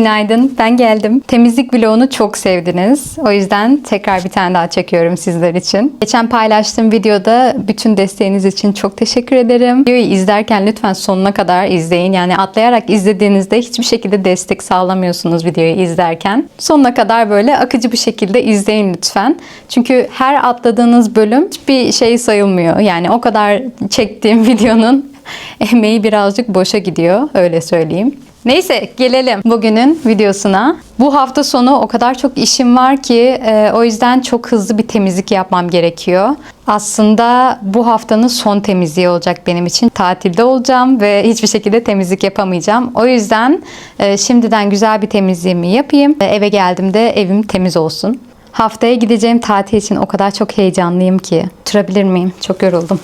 Günaydın, ben geldim. Temizlik vlogunu çok sevdiniz. O yüzden tekrar bir tane daha çekiyorum sizler için. Geçen paylaştığım videoda bütün desteğiniz için çok teşekkür ederim. Videoyu izlerken lütfen sonuna kadar izleyin. Yani atlayarak izlediğinizde hiçbir şekilde destek sağlamıyorsunuz videoyu izlerken. Sonuna kadar böyle akıcı bir şekilde izleyin lütfen. Çünkü her atladığınız bölüm hiçbir şey sayılmıyor. Yani o kadar çektiğim videonun emeği birazcık boşa gidiyor öyle söyleyeyim. Neyse gelelim bugünün videosuna. Bu hafta sonu o kadar çok işim var ki e, o yüzden çok hızlı bir temizlik yapmam gerekiyor. Aslında bu haftanın son temizliği olacak benim için. Tatilde olacağım ve hiçbir şekilde temizlik yapamayacağım. O yüzden e, şimdiden güzel bir temizliğimi yapayım. E, eve geldiğimde evim temiz olsun. Haftaya gideceğim tatil için o kadar çok heyecanlıyım ki. Oturabilir miyim? Çok yoruldum.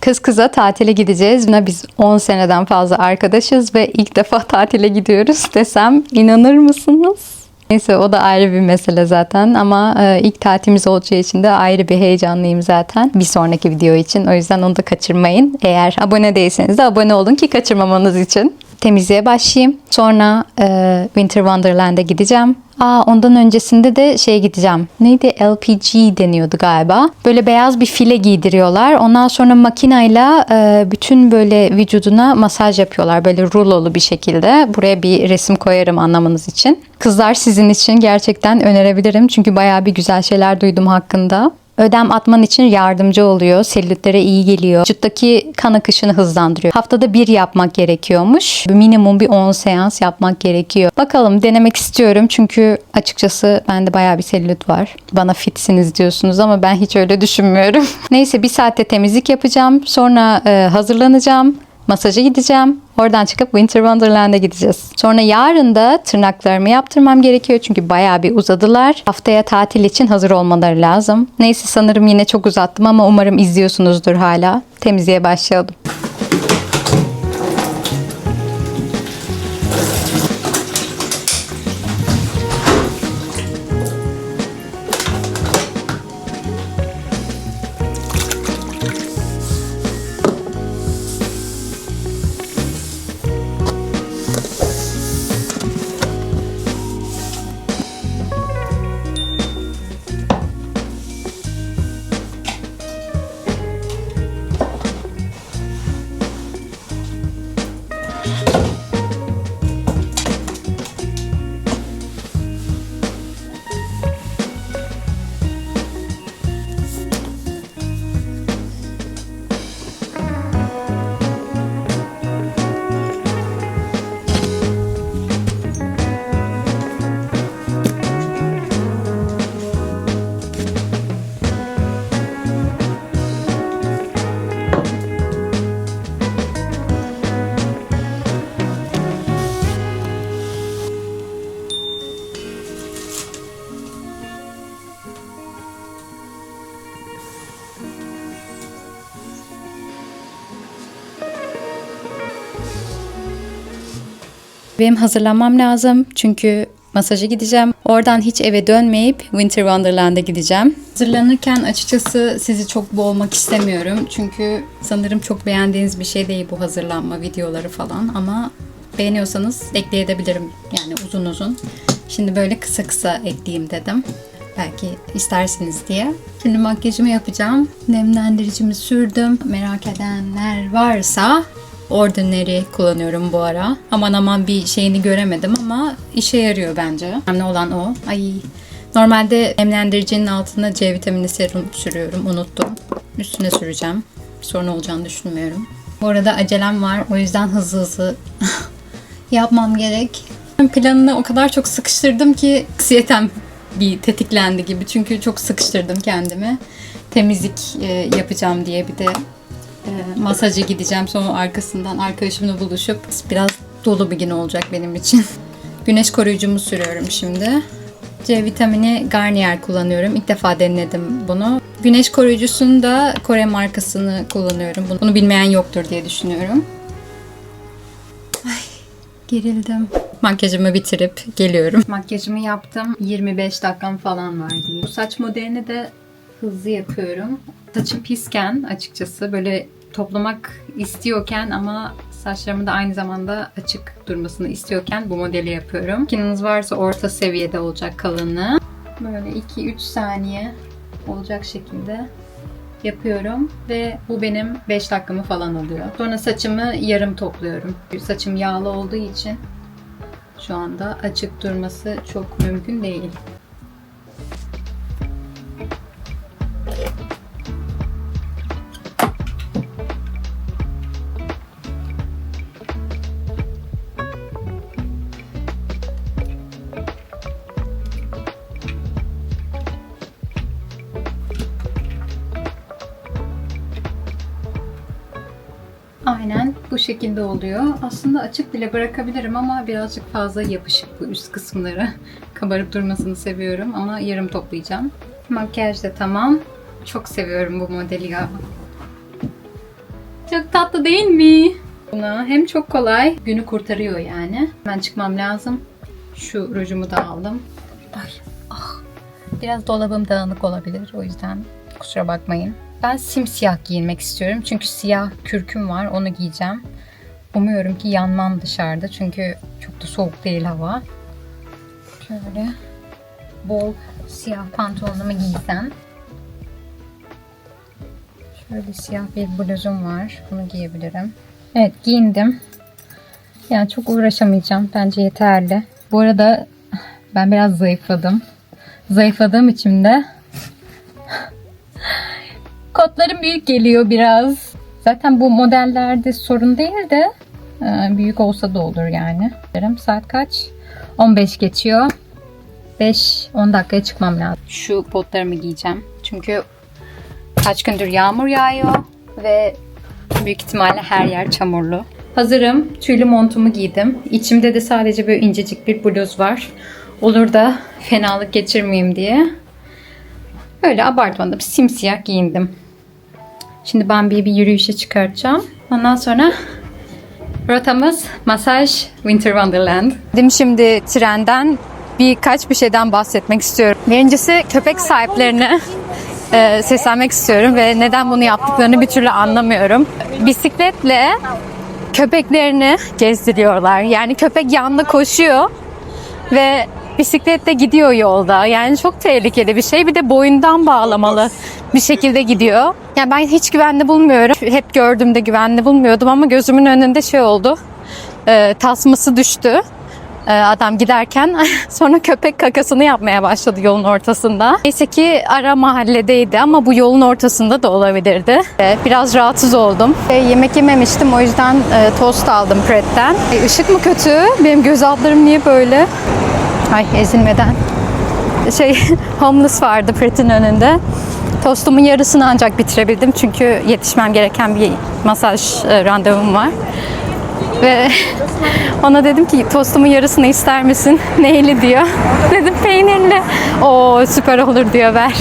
Kız kıza tatile gideceğiz. Biz 10 seneden fazla arkadaşız ve ilk defa tatile gidiyoruz desem inanır mısınız? Neyse o da ayrı bir mesele zaten ama e, ilk tatilimiz olacağı için de ayrı bir heyecanlıyım zaten. Bir sonraki video için o yüzden onu da kaçırmayın. Eğer abone değilseniz de abone olun ki kaçırmamanız için. Temizliğe başlayayım. Sonra e, Winter Wonderland'e gideceğim. Aa ondan öncesinde de şey gideceğim. Neydi? LPG deniyordu galiba. Böyle beyaz bir file giydiriyorlar. Ondan sonra makinayla e, bütün böyle vücuduna masaj yapıyorlar. Böyle rulolu bir şekilde. Buraya bir resim koyarım anlamanız için. Kızlar sizin için gerçekten önerebilirim. Çünkü bayağı bir güzel şeyler duydum hakkında. Ödem atman için yardımcı oluyor. Selülitlere iyi geliyor. Vücuttaki kan akışını hızlandırıyor. Haftada bir yapmak gerekiyormuş. Minimum bir 10 seans yapmak gerekiyor. Bakalım denemek istiyorum. Çünkü açıkçası bende bayağı bir selülit var. Bana fitsiniz diyorsunuz ama ben hiç öyle düşünmüyorum. Neyse bir saatte temizlik yapacağım. Sonra e, hazırlanacağım. Masaja gideceğim. Oradan çıkıp Winter Wonderland'e gideceğiz. Sonra yarın da tırnaklarımı yaptırmam gerekiyor çünkü bayağı bir uzadılar. Haftaya tatil için hazır olmaları lazım. Neyse sanırım yine çok uzattım ama umarım izliyorsunuzdur hala. Temizliğe başlayalım. Benim hazırlanmam lazım çünkü masaja gideceğim. Oradan hiç eve dönmeyip Winter Wonderland'e gideceğim. Hazırlanırken açıkçası sizi çok boğmak istemiyorum. Çünkü sanırım çok beğendiğiniz bir şey değil bu hazırlanma videoları falan. Ama beğeniyorsanız ekleyebilirim yani uzun uzun. Şimdi böyle kısa kısa ekleyeyim dedim. Belki istersiniz diye. Şimdi makyajımı yapacağım. Nemlendiricimi sürdüm. Merak edenler varsa Ordinary kullanıyorum bu ara. Aman aman bir şeyini göremedim ama işe yarıyor bence. Önemli olan o. Ay Normalde nemlendiricinin altına C vitamini serum sürüyorum. Unuttum. Üstüne süreceğim. Sorun olacağını düşünmüyorum. Bu arada acelem var. O yüzden hızlı hızlı yapmam gerek. Planını o kadar çok sıkıştırdım ki siyetem bir tetiklendi gibi. Çünkü çok sıkıştırdım kendimi. Temizlik e, yapacağım diye bir de masaja gideceğim. Sonra arkasından arkadaşımla buluşup biraz dolu bir gün olacak benim için. Güneş koruyucumu sürüyorum şimdi. C vitamini Garnier kullanıyorum. İlk defa denedim bunu. Güneş koruyucusunu da Kore markasını kullanıyorum. Bunu, bilmeyen yoktur diye düşünüyorum. Ay gerildim. Makyajımı bitirip geliyorum. Makyajımı yaptım. 25 dakikam falan var diye. Bu saç modelini de hızlı yapıyorum. Saçım pisken açıkçası böyle toplamak istiyorken ama Saçlarımı da aynı zamanda açık durmasını istiyorken bu modeli yapıyorum. Makineniz varsa orta seviyede olacak kalınlığı. Böyle 2-3 saniye olacak şekilde yapıyorum ve bu benim 5 dakikamı falan alıyor. Sonra saçımı yarım topluyorum. Saçım yağlı olduğu için şu anda açık durması çok mümkün değil. Aynen bu şekilde oluyor. Aslında açık bile bırakabilirim ama birazcık fazla yapışık bu üst kısımları. Kabarıp durmasını seviyorum ama yarım toplayacağım. Makyaj da tamam. Çok seviyorum bu modeli ya. Çok tatlı değil mi? Buna hem çok kolay, günü kurtarıyor yani. Ben çıkmam lazım. Şu rujumu da aldım. Ay, ah. Biraz dolabım dağınık olabilir o yüzden kusura bakmayın. Ben simsiyah giyinmek istiyorum çünkü siyah kürküm var onu giyeceğim. Umuyorum ki yanmam dışarıda çünkü çok da soğuk değil hava. Şöyle bol siyah pantolonumu giysem. Şöyle siyah bir bluzum var. Bunu giyebilirim. Evet giyindim. Yani çok uğraşamayacağım. Bence yeterli. Bu arada ben biraz zayıfladım. Zayıfladığım için de kotlarım büyük geliyor biraz. Zaten bu modellerde sorun değil de e, büyük olsa da olur yani. Saat kaç? 15 geçiyor. 5-10 dakikaya çıkmam lazım. Şu botlarımı giyeceğim. Çünkü kaç gündür yağmur yağıyor ve büyük ihtimalle her yer çamurlu. Hazırım. Tüylü montumu giydim. İçimde de sadece böyle incecik bir bluz var. Olur da fenalık geçirmeyeyim diye. Öyle abartmadım. Simsiyah giyindim. Şimdi ben bir, bir yürüyüşe çıkartacağım. Ondan sonra rotamız masaj Winter Wonderland. Şimdi trenden birkaç bir şeyden bahsetmek istiyorum. Birincisi köpek sahiplerine e, seslenmek istiyorum ve neden bunu yaptıklarını bir türlü anlamıyorum. Bisikletle köpeklerini gezdiriyorlar. Yani köpek yanında koşuyor ve bisikletle gidiyor yolda. Yani çok tehlikeli bir şey. Bir de boyundan bağlamalı bir şekilde gidiyor. Yani ben hiç güvenli bulmuyorum. Hep gördüğümde güvenli bulmuyordum ama gözümün önünde şey oldu. E, tasması düştü e, adam giderken sonra köpek kakasını yapmaya başladı yolun ortasında. Neyse ki ara mahalledeydi ama bu yolun ortasında da olabilirdi. E, Biraz rahatsız oldum. Yemek yememiştim o yüzden e, tost aldım Pret'ten. Işık mı kötü? Benim göz altlarım niye böyle? Ay ezilmeden. Şey homeless vardı Pret'in önünde. Tostumun yarısını ancak bitirebildim çünkü yetişmem gereken bir masaj e, randevum var. Ve ona dedim ki tostumun yarısını ister misin? Neyli diyor. Dedim peynirli. O süper olur diyor ver.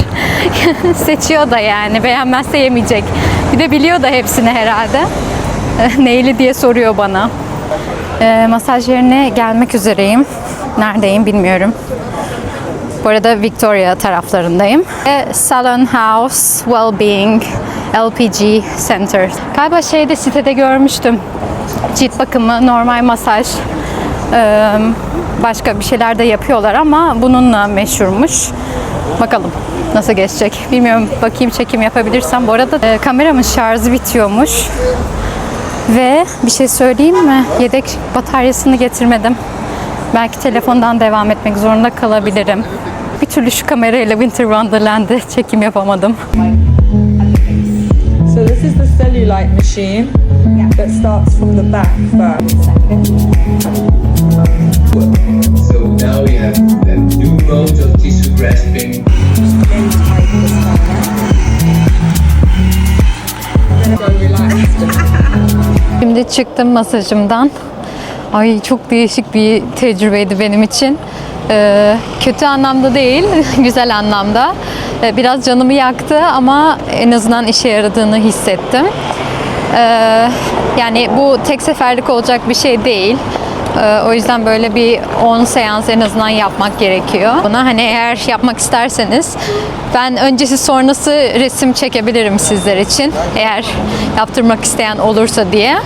Seçiyor da yani beğenmezse yemeyecek. Bir de biliyor da hepsini herhalde. Neyli diye soruyor bana. E, masaj yerine gelmek üzereyim. Neredeyim bilmiyorum. Bu arada Victoria taraflarındayım. Ve Salon House Wellbeing LPG Center. Galiba şeyde sitede görmüştüm. Cilt bakımı, normal masaj, başka bir şeyler de yapıyorlar ama bununla meşhurmuş. Bakalım nasıl geçecek. Bilmiyorum bakayım çekim yapabilirsem. Bu arada e, kameramın şarjı bitiyormuş. Ve bir şey söyleyeyim mi? Yedek bataryasını getirmedim. Belki telefondan devam etmek zorunda kalabilirim. Bir türlü şu kamerayla Winter Wonderland'de çekim yapamadım. So this is the cellulite machine that starts from the back first. So now we have the new mode of tissue grasping. Şimdi çıktım masajımdan. Ay çok değişik bir tecrübeydi benim için. Ee, kötü anlamda değil, güzel anlamda. Ee, biraz canımı yaktı ama en azından işe yaradığını hissettim. Ee, yani bu tek seferlik olacak bir şey değil. Ee, o yüzden böyle bir 10 seans en azından yapmak gerekiyor. Buna hani eğer yapmak isterseniz ben öncesi sonrası resim çekebilirim sizler için. Eğer yaptırmak isteyen olursa diye.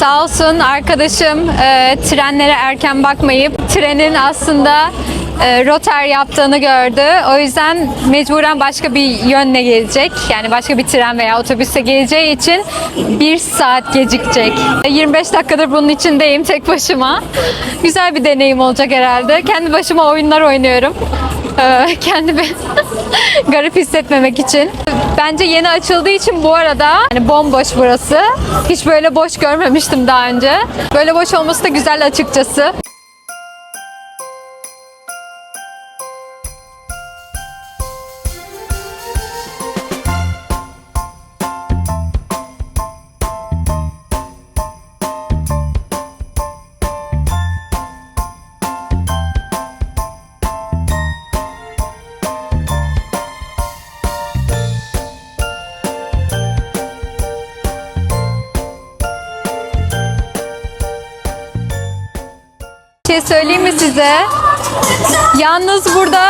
Sağ olsun arkadaşım e, trenlere erken bakmayıp trenin aslında e, roter yaptığını gördü. O yüzden mecburen başka bir yönle gelecek. Yani başka bir tren veya otobüse geleceği için bir saat gecikecek. 25 dakikadır bunun içindeyim tek başıma. Güzel bir deneyim olacak herhalde. Kendi başıma oyunlar oynuyorum. E, kendimi garip hissetmemek için. Bence yeni açıldığı için bu arada hani bomboş burası. Hiç böyle boş görmemiştim daha önce. Böyle boş olması da güzel açıkçası. Şey söyleyeyim mi size? Yalnız burada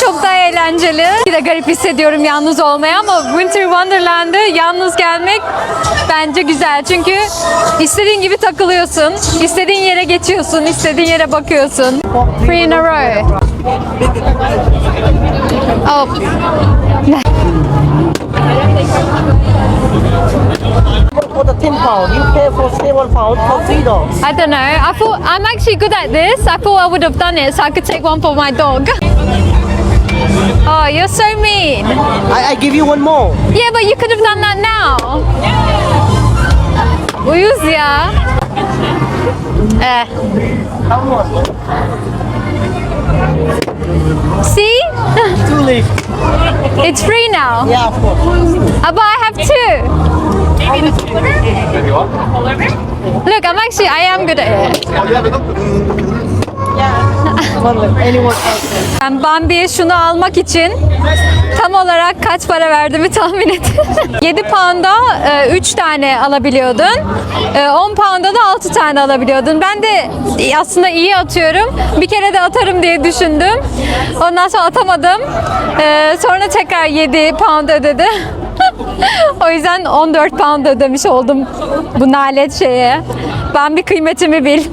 çok daha eğlenceli. Bir de garip hissediyorum yalnız olmaya ama Winter Wonderland'e yalnız gelmek bence güzel. Çünkü istediğin gibi takılıyorsun. istediğin yere geçiyorsun. istediğin yere bakıyorsun. Three in a row. Oh. for the 10 pound. You pay for 7 pound for 3 dogs. I don't know. I thought I'm actually good at this. I thought I would have done it so I could take one for my dog. Oh, you're so mean. I, I give you one more. Yeah, but you could have done that now. Uyuz ya. Eh. See? Two leaf. It's free now. Yeah, of course. Uh, but I have two. Look, I'm actually, I am good at it. Ben Bambi'ye şunu almak için tam olarak kaç para verdiğimi tahmin et. 7 pound'a 3 tane alabiliyordun. E, 10 pound'a da 6 tane alabiliyordun. Ben de aslında iyi atıyorum. Bir kere de atarım diye düşündüm. Ondan sonra atamadım. E, Sonra tekrar 7 pound ödedi. o yüzden 14 pound ödemiş oldum bu nalet şeye. Ben bir kıymetimi bil.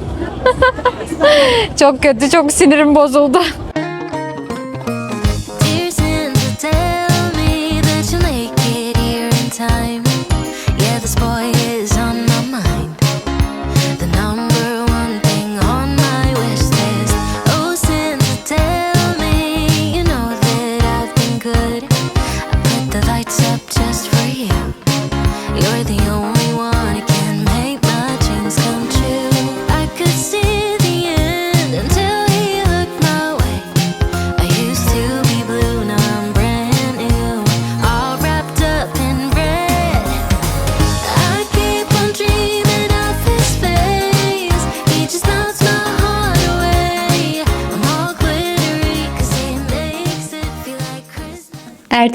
çok kötü, çok sinirim bozuldu.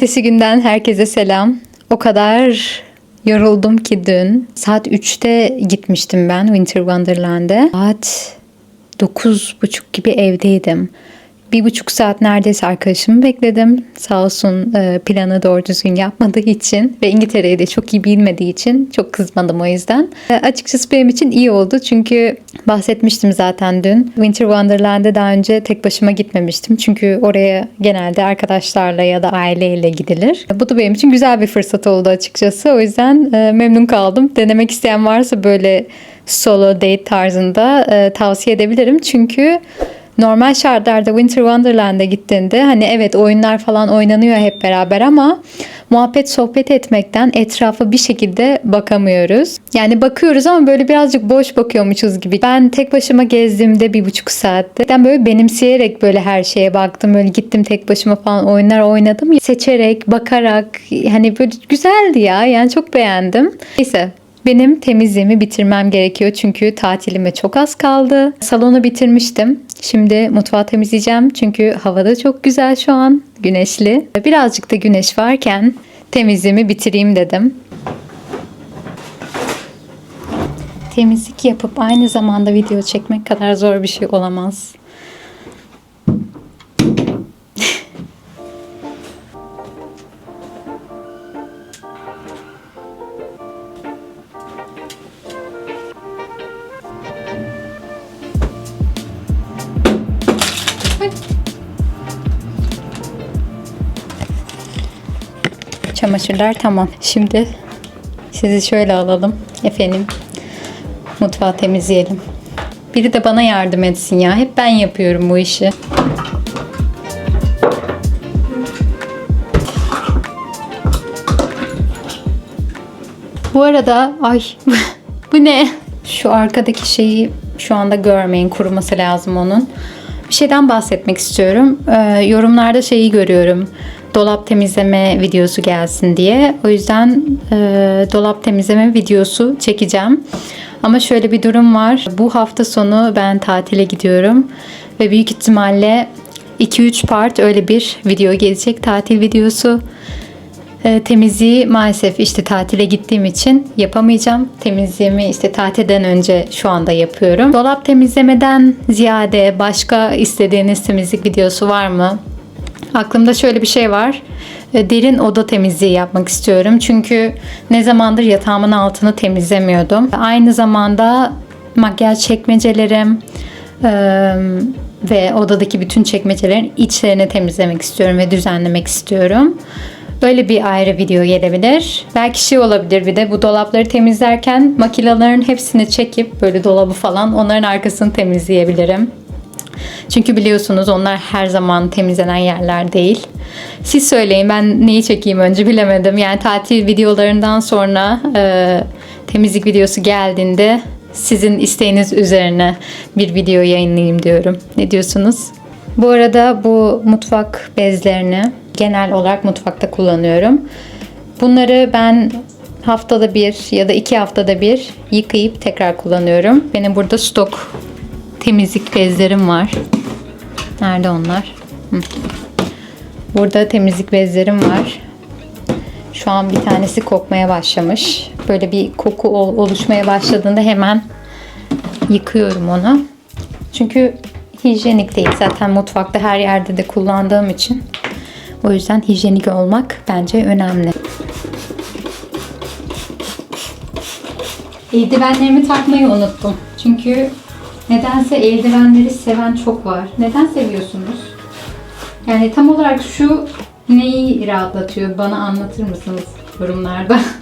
Ertesi günden herkese selam. O kadar yoruldum ki dün. Saat 3'te gitmiştim ben Winter Wonderland'e. Saat 9.30 gibi evdeydim. Bir buçuk saat neredeyse arkadaşımı bekledim. Sağ olsun e, planı doğru düzgün yapmadığı için ve İngiltere'yi de çok iyi bilmediği için çok kızmadım o yüzden. E, Açıkçası benim için iyi oldu çünkü bahsetmiştim zaten dün. Winter Wonderland'e daha önce tek başıma gitmemiştim. Çünkü oraya genelde arkadaşlarla ya da aileyle gidilir. Bu da benim için güzel bir fırsat oldu açıkçası. O yüzden e, memnun kaldım. Denemek isteyen varsa böyle solo date tarzında tavsiye edebilirim. Çünkü normal şartlarda Winter Wonderland'e gittiğinde hani evet oyunlar falan oynanıyor hep beraber ama muhabbet sohbet etmekten etrafa bir şekilde bakamıyoruz. Yani bakıyoruz ama böyle birazcık boş bakıyormuşuz gibi. Ben tek başıma gezdiğimde bir buçuk saatte ben böyle benimseyerek böyle her şeye baktım. Böyle gittim tek başıma falan oyunlar oynadım. Seçerek, bakarak hani böyle güzeldi ya. Yani çok beğendim. Neyse benim temizliğimi bitirmem gerekiyor çünkü tatilime çok az kaldı. Salonu bitirmiştim. Şimdi mutfağı temizleyeceğim çünkü havada çok güzel şu an. Güneşli. Birazcık da güneş varken temizliğimi bitireyim dedim. Temizlik yapıp aynı zamanda video çekmek kadar zor bir şey olamaz. Çamaşırlar tamam. Şimdi sizi şöyle alalım. Efendim mutfağı temizleyelim. Biri de bana yardım etsin ya. Hep ben yapıyorum bu işi. Bu arada ay bu ne? Şu arkadaki şeyi şu anda görmeyin. Kuruması lazım onun. Bir şeyden bahsetmek istiyorum. Ee, yorumlarda şeyi görüyorum. Dolap temizleme videosu gelsin diye. O yüzden e, dolap temizleme videosu çekeceğim. Ama şöyle bir durum var. Bu hafta sonu ben tatile gidiyorum. Ve büyük ihtimalle 2-3 part öyle bir video gelecek. Tatil videosu. E, temizliği maalesef işte tatile gittiğim için yapamayacağım. Temizliğimi işte tatilden önce şu anda yapıyorum. Dolap temizlemeden ziyade başka istediğiniz temizlik videosu var mı? Aklımda şöyle bir şey var. E, Derin oda temizliği yapmak istiyorum. Çünkü ne zamandır yatağımın altını temizlemiyordum. Aynı zamanda makyaj çekmecelerim, e, ve odadaki bütün çekmecelerin içlerini temizlemek istiyorum ve düzenlemek istiyorum. Böyle bir ayrı video gelebilir. Belki şey olabilir bir de bu dolapları temizlerken makinelerin hepsini çekip böyle dolabı falan onların arkasını temizleyebilirim. Çünkü biliyorsunuz onlar her zaman temizlenen yerler değil. Siz söyleyin ben neyi çekeyim önce bilemedim. Yani tatil videolarından sonra e, temizlik videosu geldiğinde sizin isteğiniz üzerine bir video yayınlayayım diyorum. Ne diyorsunuz? Bu arada bu mutfak bezlerini genel olarak mutfakta kullanıyorum. Bunları ben haftada bir ya da iki haftada bir yıkayıp tekrar kullanıyorum. Benim burada stok temizlik bezlerim var. Nerede onlar? Burada temizlik bezlerim var. Şu an bir tanesi kokmaya başlamış. Böyle bir koku ol- oluşmaya başladığında hemen yıkıyorum onu. Çünkü hijyenik değil. Zaten mutfakta her yerde de kullandığım için. O yüzden hijyenik olmak bence önemli. Eldivenlerimi takmayı unuttum. Çünkü nedense eldivenleri seven çok var. Neden seviyorsunuz? Yani tam olarak şu neyi rahatlatıyor? Bana anlatır mısınız yorumlarda?